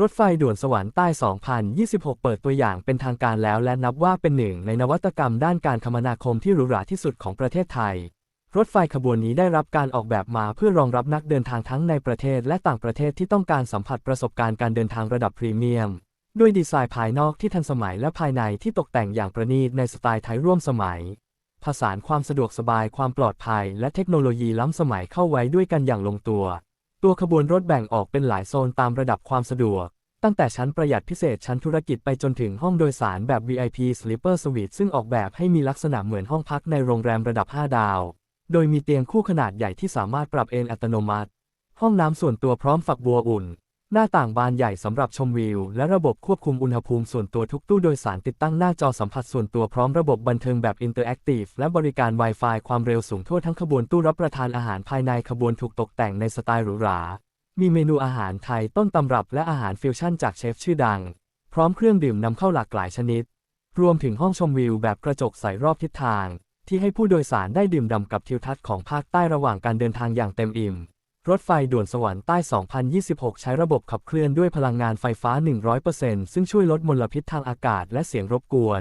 รถไฟด่วนสวรรค์ใต้ 2026 เปิดตัวอย่างเป็นทางการแล้วและนับว่าเป็นหนึ่งในนวัตกรรมด้านการคมนาคมที่หรูหราที่สุดของประเทศไทย รถไฟขบวนนี้ได้รับการออกแบบมาเพื่อรองรับนักเดินทางทั้งในประเทศและต่างประเทศที่ต้องการสัมผัสประสบการณ์การเดินทางระดับพรีเมียม ด้วยดีไซน์ภายนอกที่ทันสมัยและภายในที่ตกแต่งอย่างประณีตในสไตล์ไทยร่วมสมัย ผสานความสะดวกสบายความปลอดภัย และเทคโนโลยีล้ำสมัยเข้าไว้ด้วยกันอย่างลงตัว ตัวขบวนรถแบ่งออกเป็นหลายโซนตามระดับความสะดวก ตั้งแต่ชั้นประหยัดพิเศษชั้นธุรกิจไปจนถึงห้องโดยสารแบบ VIP Sleeper Suite ซึ่งออกแบบให้มีลักษณะเหมือนห้องพักในโรงแรมระดับ 5 ดาว โดยมีเตียงคู่ขนาดใหญ่ที่สามารถปรับเอนอัตโนมัติ ห้องน้ำส่วนตัวพร้อมฝักบัวอุ่น หน้าต่างบานใหญ่สำหรับชมวิว และระบบควบคุมอุณหภูมิส่วนตัวทุกตู้โดยสารติดตั้งหน้าจอสัมผัสส่วนตัวพร้อมระบบบันเทิงแบบอินเตอร์แอคทีฟและบริการ Wi-Fi ความเร็วสูงทั่วทั้งขบวนตู้รับประทานอาหารภายในขบวนถูกตกแต่งในสไตล์หรูหรา มีเมนูอาหารไทยต้นตำรับและอาหารฟิวชั่นจากเชฟชื่อดัง พร้อมเครื่องดื่มนำเข้าหลากหลายชนิด รวมถึงห้องชมวิวแบบกระจกใสรอบทิศทาง ที่ให้ผู้โดยสารได้ดื่มด่ำกับทิวทัศน์ของภาคใต้ระหว่างการเดินทางอย่างเต็มอิ่ม รถไฟด่วนสวรรค์ใต้ 2026 ใช้ระบบขับเคลื่อนด้วยพลังงานไฟฟ้า 100%ซึ่งช่วยลดมลพิษทางอากาศและเสียงรบกวน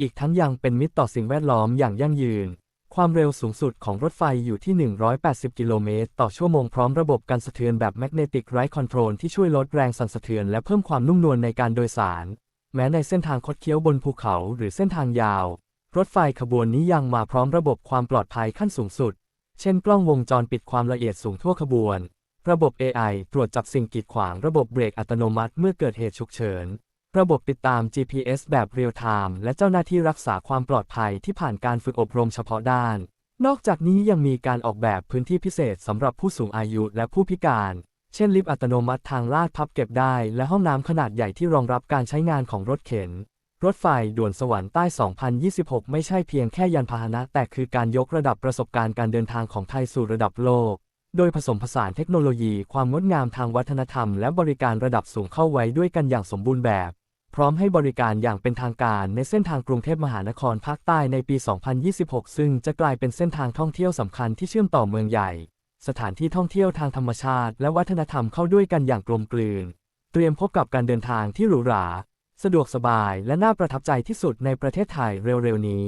อีกทั้งยังเป็นมิตรต่อสิ่งแวดล้อมอย่างยั่งยืน ความเร็วสูงสุดของรถไฟอยู่ที่ 180 กิโลเมตรต่อชั่วโมงพร้อมระบบกันสะเทือนแบบ Magnetic Ride Control ที่ช่วยลดแรงสั่นสะเทือนและเพิ่มความนุ่มนวลในการโดยสาร แม้ในเส้นทางคดเคี้ยวบนภูเขาหรือเส้นทางยาว รถไฟขบวนนี้ยังมาพร้อมระบบความปลอดภัยขั้นสูงสุด เช่นกล้องวงจรปิดความละเอียดสูงทั่วขบวน ระบบ AI ตรวจจับสิ่งกีดขวางระบบเบรกอัตโนมัติเมื่อเกิดเหตุฉุกเฉิน ระบบติดตาม GPS แบบเรียลไทม์และเจ้าหน้าที่รักษาความปลอดภัยที่ผ่านการฝึกอบรมเฉพาะด้าน นอกจากนี้ยังมีการออกแบบพื้นที่พิเศษสำหรับผู้สูงอายุและผู้พิการ เช่นลิฟต์อัตโนมัติทางลาดพับเก็บได้ และห้องน้ำขนาดใหญ่ที่รองรับการใช้งานของรถเข็น รถไฟด่วนสวรรค์ใต้ 2026 ไม่ใช่เพียงแค่ยานพาหนะ แต่คือการยกระดับประสบการณ์การเดินทางของไทยสู่ระดับโลก โดยผสมผสานเทคโนโลยี ความงดงามทางวัฒนธรรม และบริการระดับสูงเข้าไว้ด้วยกันอย่างสมบูรณ์แบบ พร้อมให้บริการอย่างเป็นทางการในเส้นทางกรุงเทพมหานครภาคใต้ในปี 2026 ซึ่งจะกลายเป็นเส้นทางท่องเที่ยวสำคัญที่เชื่อมต่อเมืองใหญ่ สถานที่ท่องเที่ยวทางธรรมชาติ และวัฒนธรรมเข้าด้วยกันอย่างกลมกลืน เตรียมพบกับการเดินทางที่หรูหรา สะดวกสบายและน่าประทับใจที่สุดในประเทศไทยเร็วๆนี้